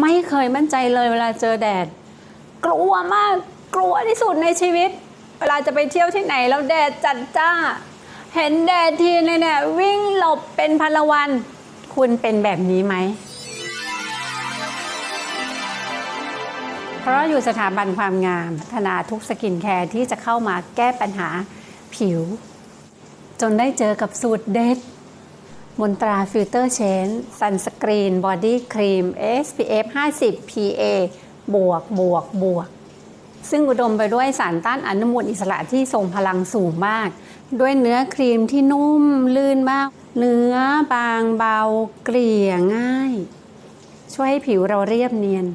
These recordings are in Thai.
ไม่เคยมั่นใจเลยเวลาเจอแดด กลัวมากกลัวที่สุดในชีวิต เวลาจะไปเที่ยวที่ไหนแล้วแดดจัดจ้า เห็นแดดทีเนี่ยเนี่ยวิ่งหลบเป็นพันละวัน คุณเป็นแบบนี้ไหม เพราะอยู่สถาบันความงามพัฒนาทุกสกินแคร์ที่จะเข้ามาแก้ปัญหาผิว จนได้เจอกับสูตรเด็ด มนตราฟิลเตอร์เชนซันสกรีนบอดี้ครีม SPF 50 PA บวกบวกบวก ซึ่งอุดมไปด้วยสารต้านอนุมูลอิสระที่ทรงพลังสูงมาก ด้วยเนื้อครีมที่นุ่มลื่นมาก เนื้อบางเบาเกลี่ยง่าย ช่วยให้ผิวเราเรียบเนียน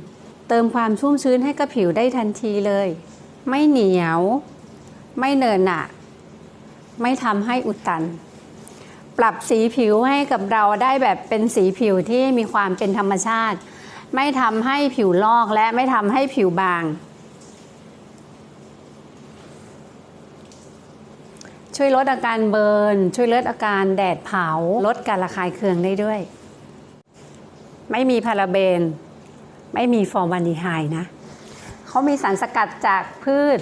เติมความชุ่มชื้นให้กับผิวได้ทันทีเลย ไม่เหนียว ไม่เนินหนะไม่ทำให้อุดตัน ปรับสีผิวให้กับเราได้แบบเป็นสีผิวที่มีความเป็นธรรมชาติ ไม่ทำให้ผิวลอกและไม่ทำให้ผิวบาง ช่วยลดอาการเบิร์นช่วยลดอาการแดดเผา ลดการระคายเคืองได้ด้วย ไม่มีพาราเบน ไม่มีฟอร์มาลีไฮด์นะเขามีสารสกัดจากพืช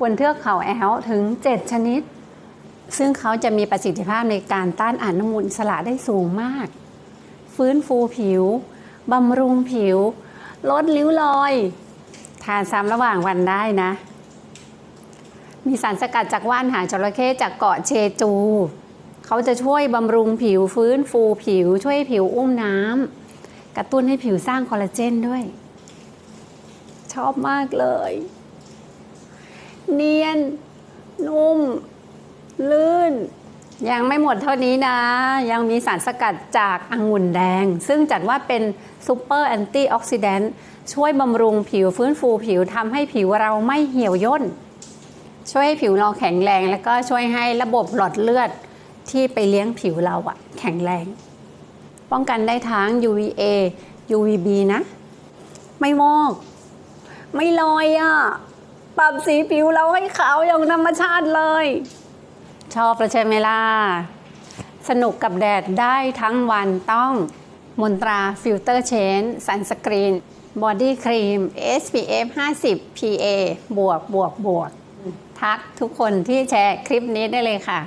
บนเทือกเขาแอลถึง 7 ชนิด ซึ่งเขาจะมีประสิทธิภาพในการต้านอนุมูลอิสระได้สูงมาก ฟื้นฟูผิว บำรุงผิว ลดริ้วรอย ทานซ้ำระหว่างวันได้นะ มีสารสกัดจากว่านหางจระเข้จากเกาะเชจู เขาจะช่วยบำรุงผิวฟื้นฟูผิว ช่วยผิวอุ้มน้ำกระตุ้นให้ผิวสร้างคอลลาเจนด้วย ชอบมากเลย เนียน นุ่ม ลื่น ยังไม่หมดเท่านี้นะ ยังมีสารสกัดจากองุ่นแดง ซึ่งจัดว่าเป็นซูเปอร์แอนตี้ออกซิแดนต์ช่วยบำรุงผิวฟื้นฟูผิวทำให้ผิวเราไม่เหี่ยวย่น ช่วยให้ผิวเราแข็งแรง แล้วก็ช่วยให้ระบบหลอดเลือดที่ไปเลี้ยงผิวเราอะแข็งแรง ป้องกันได้ทั้ง UVA UVB นะ ไม่วอก ไม่ลอยอะปรับสีผิวเราให้ขาวอย่างธรรมชาติเลย ชอบแล้วใช่ไหมล่ะ สนุกกับแดดได้ทั้งวันต้องมนตราฟิลเตอร์เชนซันสกรีนบอดี้ครีม SPF 50 PA บวกบวกบวกทักทุกคนที่แชร์คลิปนี้ได้เลยค่ะ